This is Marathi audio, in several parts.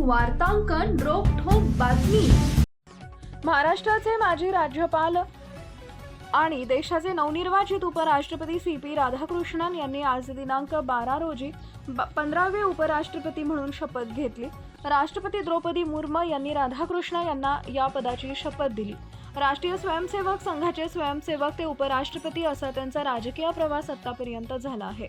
वार्तांकन रोखोक बातमी. महाराष्ट्राचे माजी राज्यपाल आणि देशाचे नवनिर्वाचित उपराष्ट्रपती सी पी राधाकृष्णन यांनी आज दिनांक बारा रोजी ब- पंधरावे उपराष्ट्रपती म्हणून शपथ घेतली. राष्ट्रपती द्रौपदी मुर्मू यांनी राधाकृष्ण यांना या पदाची शपथ दिली. राष्ट्रीय स्वयंसेवक संघाचे स्वयंसेवक ते उपराष्ट्रपती असा त्यांचा राजकीय प्रवास आतापर्यंत झाला आहे.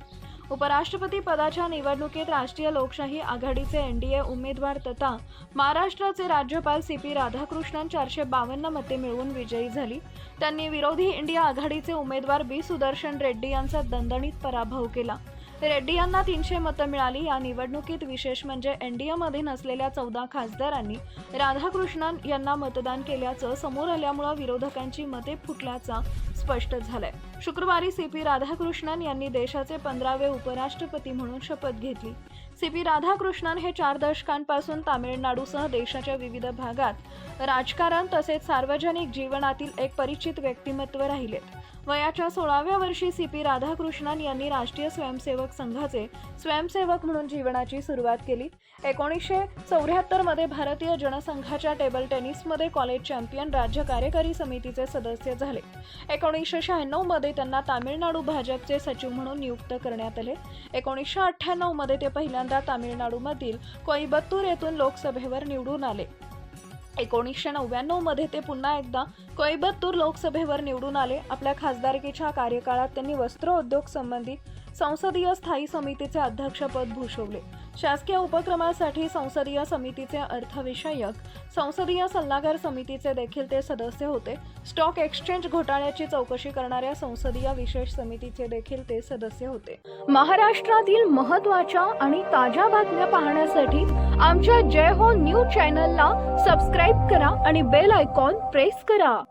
उपराष्ट्रपती पदाच्या निवडणुकीत राष्ट्रीय लोकशाही आघाडीचे एनडीए उमेदवार तथा महाराष्ट्राचे राज्यपाल सी पी राधाकृष्णन चारशे बावन्न मते मिळवून विजयी झाली. त्यांनी विरोधी इंडिया आघाडीचे उमेदवार बी सुदर्शन रेड्डी यांचा दणदणीत पराभव केला. रेड्डी यांना तीनशे मतं मिळाली. या निवडणुकीत विशेष म्हणजे एनडीएमध्ये नसलेल्या चौदा खासदारांनी राधाकृष्णन यांना मतदान केल्याचं समोर आल्यामुळं विरोधकांची मते फुटल्याचा स्पष्ट झालंय. शुक्रवारी सी पी राधाकृष्णन यांनी देशाचे पंधरावे उपराष्ट्रपती म्हणून शपथ घेतली. सी पी राधाकृष्णन हे चार दशकांपासून तामिळनाडूसह देशाच्या विविध भागात राजकारण तसेच सार्वजनिक जीवनातील एक परिचित व्यक्तिमत्व राहिलेत. वयाच्या सोळाव्या वर्षी सी पी राधाकृष्णन यांनी राष्ट्रीय स्वयंसेवक संघाचे स्वयंसेवक म्हणून जीवनाची सुरुवात केली. एकोणीसशे चौऱ्याहत्तरमध्ये भारतीय जनसंघाच्या टेबल टेनिसमध्ये कॉलेज चॅम्पियन राज्य कार्यकारी समितीचे सदस्य झाले. एकोणीसशे शहाण्णवमध्ये त्यांना तामिळनाडू भाजपचे सचिव म्हणून नियुक्त करण्यात आले. एकोणीसशे अठ्ठ्याण्णवमध्ये ते पहिल्यांदा तामिळनाडूमधील कोईबत्तूर येथून लोकसभेवर निवडून आले. एकोणीसशे नव्याण्णवमध्ये ते पुन्हा एकदा कोईबतूर लोकसभेवर निवडून आले. आपल्या खासदारकीच्या कार्यकाळात त्यांनी वस्त्र उद्योग संबंधित संसदीय स्थायी समितीचे अध्यक्षपद भूषवले. शासकीय उपक्रमासाठी संसदीय समितीचे अर्थविषयक संसदीय सल्लागार समितीचे देखील ते सदस्य होते. स्टॉक एक्सचेंज घोटाळ्याची चौकशी करणाऱ्या संसदीय विशेष समितीचे देखील ते सदस्य होते. महाराष्ट्रातील महत्त्वाच्या आणि ताज्या बातम्या पाहण्यासाठी आमच्या जय हो न्यूज चॅनलला सबस्क्राईब करा आणि बेल आयकॉन प्रेस करा.